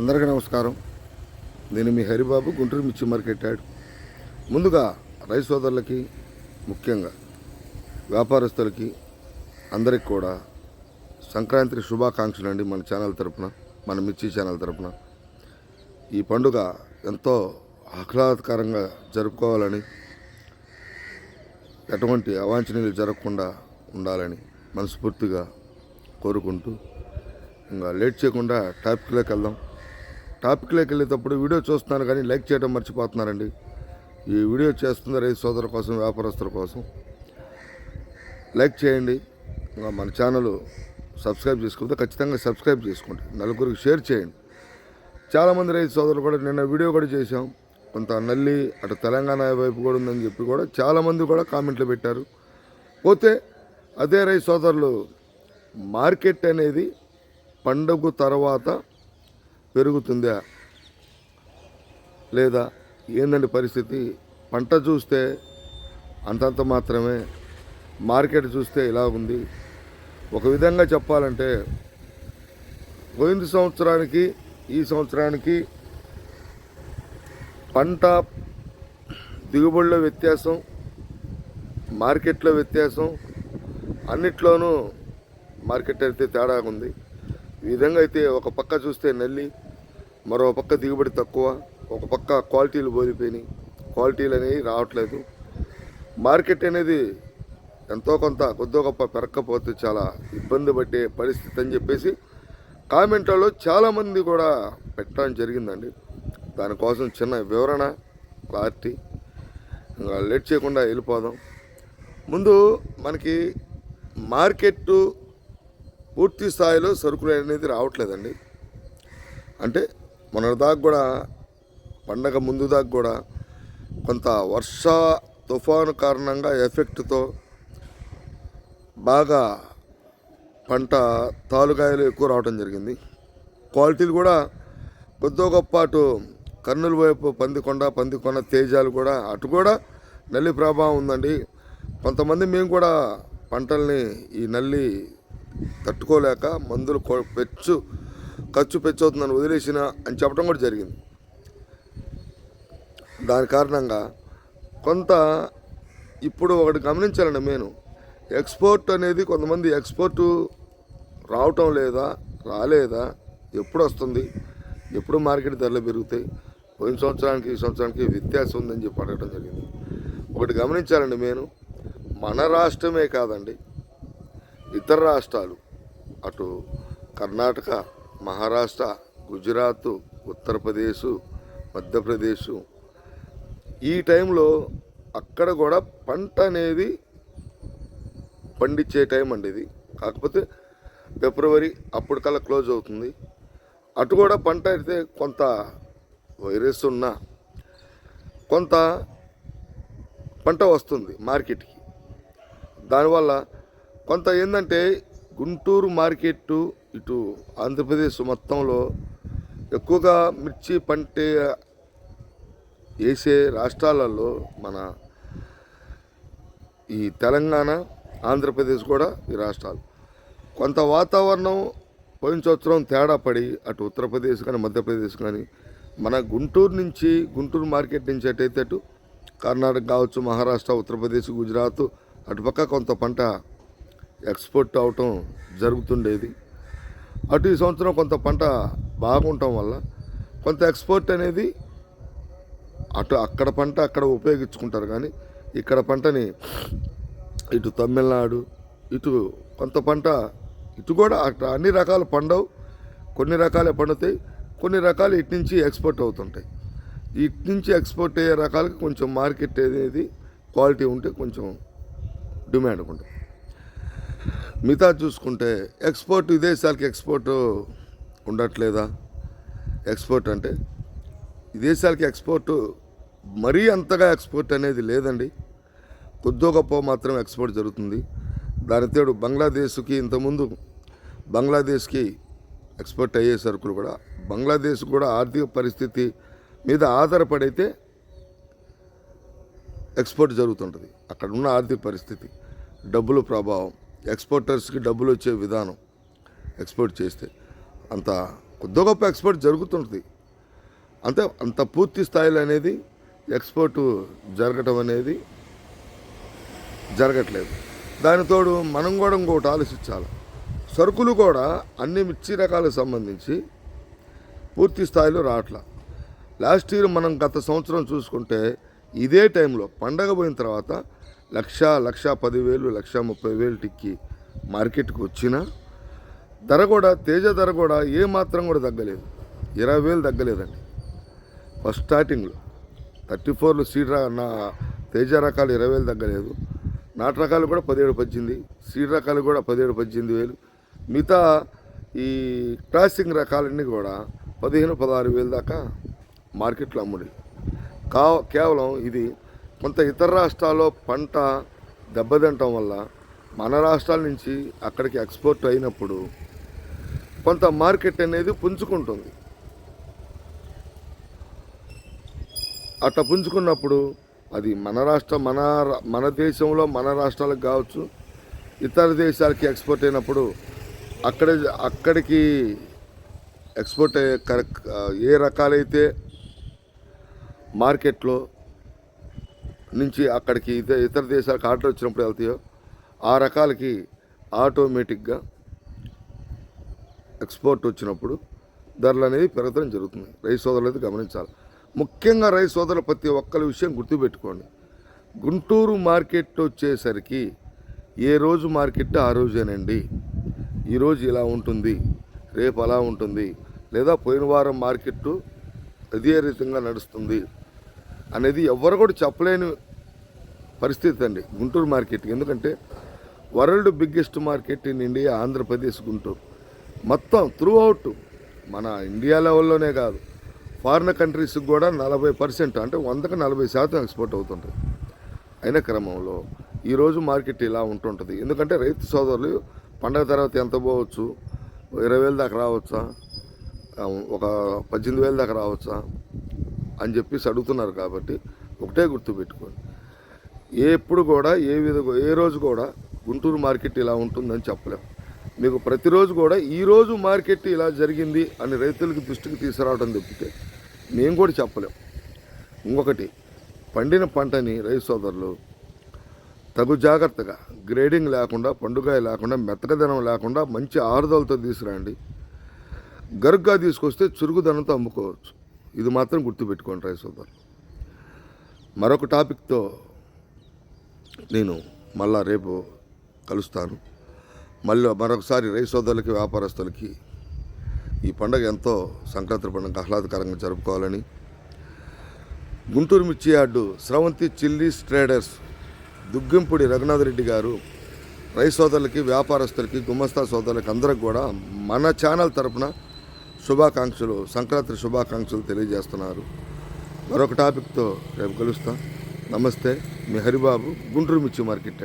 అందరికీ నమస్కారం. నేను మీ హరిబాబు గుంటూరు మిర్చి మార్కెట్ యాడ్. ముందుగా రైతు సోదరులకి ముఖ్యంగా వ్యాపారస్తులకి అందరికి కూడా సంక్రాంతి శుభాకాంక్షలు అండి మన ఛానల్ తరపున మన మిర్చి ఛానల్ తరపున. ఈ పండుగ ఎంతో ఆహ్లాదకరంగా జరుపుకోవాలని ఎటువంటి అవాంఛనీయులు జరగకుండా ఉండాలని మనస్ఫూర్తిగా కోరుకుంటూ ఇంకా లేట్ చేయకుండా టాపిక్లోకి వెళ్దాం. టాపిక్లోకి వెళ్ళేటప్పుడు వీడియో చూస్తున్నారు కానీ లైక్ చేయడం మర్చిపోతున్నారండి. ఈ వీడియో చేస్తుంది రైతు సోదరుల కోసం వ్యాపారస్తుల కోసం లైక్ చేయండి. మన ఛానల్ సబ్స్క్రైబ్ చేసుకుంటే ఖచ్చితంగా సబ్స్క్రైబ్ చేసుకోండి. నలుగురికి షేర్ చేయండి. చాలామంది రైతు సోదరులు కూడా నిన్న వీడియో కూడా చేశాం. కొంత నల్లి అటు తెలంగాణ వైపు కూడా ఉందని చెప్పి కూడా చాలామంది కూడా కామెంట్లు పెట్టారు. పోతే అదే రైతు సోదరులు మార్కెట్ అనేది పండుగ తర్వాత పెరుగుతుందా? లేదా ఏందండి పరిస్థితి? పంట చూస్తే అంతంత మాత్రమే మార్కెట్ చూస్తే ఇలా ఉంది. ఒక విధంగా చెప్పాలంటే పోయిన సంవత్సరానికి ఈ సంవత్సరానికి పంట దిగుబడిలో వ్యత్యాసం మార్కెట్లో వ్యత్యాసం అన్నిట్లోనూ మార్కెట్ అయితే తేడా ఉంది. ఈ విధంగా అయితే ఒక పక్క చూస్తే నల్లి మరో పక్క దిగుబడి తక్కువ ఒక పక్క క్వాలిటీలు పోలిపోయినాయి క్వాలిటీలు అనేవి రావట్లేదు. మార్కెట్ అనేది ఎంతో కొంత కొద్దో గొప్ప పెరగకపోతే చాలా ఇబ్బంది పడే పరిస్థితి అని చెప్పేసి కామెంట్లలో చాలామంది కూడా పెట్టడం జరిగిందండి. దానికోసం చిన్న వివరణ క్లారిటీ. ఇంకా లేట్ చేయకుండా వెళ్ళిపోదాం. ముందు మనకి మార్కెట్ పూర్తి స్థాయిలో సరుకులు అనేది రావట్లేదండి. అంటే మొన్నటిదాకా కూడా పండగ ముందు దాకా కూడా కొంత వర్ష తుఫాను కారణంగా ఎఫెక్ట్తో బాగా పంట తాలుకాయలు ఎక్కువ రావడం జరిగింది. క్వాలిటీలు కూడా కొద్దో గొప్ప అటు కర్నూలు వైపు పందికొండ పందికొండ తేజాలు కూడా అటు కూడా నల్లి ప్రభావం ఉందండి. కొంతమంది మేము కూడా పంటల్ని ఈ నల్లి తట్టుకోలేక మందులు పెచ్చు ఖర్చు పెంచవుతుందని వదిలేసిన అని చెప్పడం కూడా జరిగింది. దాని కారణంగా కొంత ఇప్పుడు ఒకటి గమనించాలండి నేను. ఎక్స్పోర్ట్ అనేది కొంతమంది ఎక్స్పోర్ట్ రావటం లేదా రాలేదా? ఎప్పుడు వస్తుంది? ఎప్పుడు మార్కెట్ ధరలు పెరుగుతాయి? పోయిన సంవత్సరానికి ఈ సంవత్సరానికి వ్యత్యాసం ఉందని చెప్పి అడగడం జరిగింది. ఒకటి గమనించాలండి నేను. మన రాష్ట్రమే కాదండి. ఇతర రాష్ట్రాలు అటు కర్ణాటక మహారాష్ట్ర గుజరాత్ ఉత్తరప్రదేశ్ మధ్యప్రదేశ్. ఈ టైంలో అక్కడ కూడా పంట అనేది పండించే టైం అండి ఇది. కాకపోతే ఫిబ్రవరి అప్పటికల్లా క్లోజ్ అవుతుంది. అటు కూడా పంట అయితే కొంత వైరస్ ఉన్నా కొంత పంట వస్తుంది మార్కెట్కి. దానివల్ల కొంత ఏంటంటే గుంటూరు మార్కెట్ ఇటు ఆంధ్రప్రదేశ్ మొత్తంలో ఎక్కువగా మిర్చి పంట వేసే రాష్ట్రాలలో మన ఈ తెలంగాణ ఆంధ్రప్రదేశ్ కూడా ఈ రాష్ట్రాలు. కొంత వాతావరణం పోయిన సంవత్సరం తేడా పడి అటు ఉత్తరప్రదేశ్ కానీ మధ్యప్రదేశ్ కానీ మన గుంటూరు నుంచి గుంటూరు మార్కెట్ నుంచి అటైతే అటు కర్ణాటక కావచ్చు మహారాష్ట్ర ఉత్తరప్రదేశ్ గుజరాత్ అటుపక్క కొంత పంట ఎక్స్పోర్ట్ అవటం జరుగుతుండేది. అటు ఈ సంవత్సరం కొంత పంట బాగుండటం వల్ల కొంత ఎక్స్పోర్ట్ అనేది అటు అక్కడ పంట అక్కడ ఉపయోగించుకుంటారు కానీ ఇక్కడ పంటని ఇటు తమిళనాడు ఇటు కొంత పంట ఇటు కూడా అట్లా అన్ని రకాలు పండవు. కొన్ని రకాలే పండుతాయి కొన్ని రకాలు ఇటు నుంచి ఎక్స్పోర్ట్ అవుతుంటాయి. ఇటు నుంచి ఎక్స్పోర్ట్ అయ్యే రకాలకి కొంచెం మార్కెట్ అనేది క్వాలిటీ ఉంటే కొంచెం డిమాండ్ ఉంటుంది. మిగతా చూసుకుంటే ఎక్స్పోర్ట్ విదేశాలకి ఎక్స్పోర్ట్ ఉండట్లేదా? ఎక్స్పోర్ట్ అంటే విదేశాలకి ఎక్స్పోర్ట్ మరీ అంతగా ఎక్స్పోర్ట్ అనేది లేదండి. కొద్దో గొప్ప మాత్రం ఎక్స్పోర్ట్ జరుగుతుంది. దాని తేడు బంగ్లాదేశ్కి ఇంతకుముందు బంగ్లాదేశ్కి ఎక్స్పోర్ట్ అయ్యే సరుకులు కూడా బంగ్లాదేశ్ కూడా ఆర్థిక పరిస్థితి మీద ఆధారపడైతే ఎక్స్పోర్ట్ జరుగుతుంటుంది. అక్కడ ఉన్న ఆర్థిక పరిస్థితి డబ్బుల ప్రభావం ఎక్స్పోర్టర్స్కి డబ్బులు వచ్చే విధానం ఎక్స్పోర్ట్ చేస్తే అంత కొద్ది గొప్ప ఎక్స్పోర్ట్ జరుగుతుంటుంది. అంతే అంత పూర్తి స్థాయిలో అనేది ఎక్స్పోర్ట్ జరగటం అనేది జరగట్లేదు. దానితోడు మనం కూడా ఇంకోటి ఆలోచించాలి. సరుకులు కూడా అన్ని మిర్చి రకాలకు సంబంధించి పూర్తి స్థాయిలో రావట్లా. లాస్ట్ ఇయర్ మనం గత సంవత్సరం చూసుకుంటే ఇదే టైంలో పండగ పోయిన తర్వాత లక్ష లక్ష పదివేలు లక్ష ముప్పై వేలు టిక్కి మార్కెట్కి వచ్చినా ధర కూడా తేజ ధర కూడా ఏ మాత్రం కూడా తగ్గలేదు. ఇరవై వేలు తగ్గలేదండి. ఫస్ట్ స్టార్టింగ్లో థర్టీ ఫోర్లో సీడ్ నా తేజ రకాలు ఇరవై వేలు తగ్గలేదు. నాటు రకాలు కూడా పదిహేడు పద్దెనిమిది. సీడ్ రకాలు కూడా పదిహేడు పద్దెనిమిది వేలు. మిగతా ఈ క్రాసింగ్ రకాలన్నీ కూడా పదిహేను పదహారు వేలు దాకా మార్కెట్లో అమ్ముడి. కా కేవలం ఇది కొంత ఇతర రాష్ట్రాల్లో పంట దెబ్బతింటం వల్ల మన రాష్ట్రాల నుంచి అక్కడికి ఎక్స్పోర్ట్ అయినప్పుడు కొంత మార్కెట్ అనేది పుంజుకుంటుంది. అట్లా పుంజుకున్నప్పుడు అది మన రాష్ట్రం మన రా- మన దేశంలో మన రాష్ట్రాలకు కావచ్చు ఇతర దేశాలకి ఎక్స్పోర్ట్ అయినప్పుడు అక్కడ అక్కడికి ఎక్స్పోర్ట్ అయ్యే కరెక్ట్ ఏ రకాలైతే మార్కెట్లో నుంచి అక్కడికి ఇతర ఇతర దేశాలకు ఆర్డర్ వచ్చినప్పుడు వెళ్తాయో ఆ రకాలకి ఆటోమేటిక్గా ఎక్స్పోర్ట్ వచ్చినప్పుడు ధరలు అనేది పెరగడం జరుగుతుంది. రైస్ సోదరులు అయితే గమనించాలి. ముఖ్యంగా రైస్ సోదరులు ప్రతి ఒక్కరి విషయం గుర్తుపెట్టుకోండి. గుంటూరు మార్కెట్ వచ్చేసరికి ఏ రోజు మార్కెట్ ఆ రోజేనండి. ఈరోజు ఇలా ఉంటుంది రేపు అలా ఉంటుంది లేదా పోయిన వారం మార్కెట్ అదే రీతంగా నడుస్తుంది. అనేది ఎవరు కూడా చెప్పలేని పరిస్థితి అండి. గుంటూరు మార్కెట్. ఎందుకంటే world biggest market in India Andhra Pradesh Guntur. మొత్తం త్రూ అవుట్ మన ఇండియా లెవెల్లోనే కాదు ఫారిన్ కంట్రీస్కి కూడా నలభై పర్సెంట్ అంటే వందకు నలభై శాతం ఎక్స్పోర్ట్ అవుతుంటుంది. అయిన క్రమంలో ఈరోజు మార్కెట్ ఇలా ఉంటుంటుంది. ఎందుకంటే రైతు సోదరులు పండగ తర్వాత ఎంత పోవచ్చు? ఇరవై వేల దాకా రావచ్చా? ఒక పద్దెనిమిది వేల దాకా రావచ్చా? అని చెప్పేసి అడుగుతున్నారు కాబట్టి ఒకటే గుర్తుపెట్టుకోండి. ఎప్పుడు కూడా ఏ విధంగా ఏ రోజు కూడా గుంటూరు మార్కెట్ ఇలా ఉంటుందని చెప్పలేం. మీకు ప్రతిరోజు కూడా ఈరోజు మార్కెట్ ఇలా జరిగింది అని రైతులకు దృష్టికి తీసుకురావడం తప్పితే మేము కూడా చెప్పలేం. ఇంకొకటి పండిన పంటని రైతు సోదరులు తగు జాగ్రత్తగా గ్రేడింగ్ లేకుండా పండుగ లేకుండా మెత్తకదనం లేకుండా మంచి ఆరుదలతో తీసుకురండి. గరుగ్గా తీసుకొస్తే చురుగుదనంతో అమ్ముకోవచ్చు. ఇది మాత్రం గుర్తుపెట్టుకోండి రైతు సోదరులు మరొక టాపిక్తో నేను మళ్ళా రేపు కలుస్తాను. మళ్ళీ మరొకసారి రైతు సోదరులకి వ్యాపారస్తులకి ఈ పండుగ ఎంతో సంక్రాంతి పండుగ ఆహ్లాదకరంగా జరుపుకోవాలని. గుంటూరు మిర్చి yard Sravanthi chillies traders Duggimpudi Raghunath Reddy గారు రైస్ సోదరులకి వ్యాపారస్తులకి గుమస్తా సోదరులకి అందరికి కూడా మన ఛానల్ తరపున శుభాకాంక్షలు సంక్రాంతి శుభాకాంక్షలు తెలియజేస్తున్నారు. మరొక టాపిక్తో రేపు కలుస్తాం. నమస్తే మీ హరిబాబు గుంటూరు మిర్చి మార్కెట్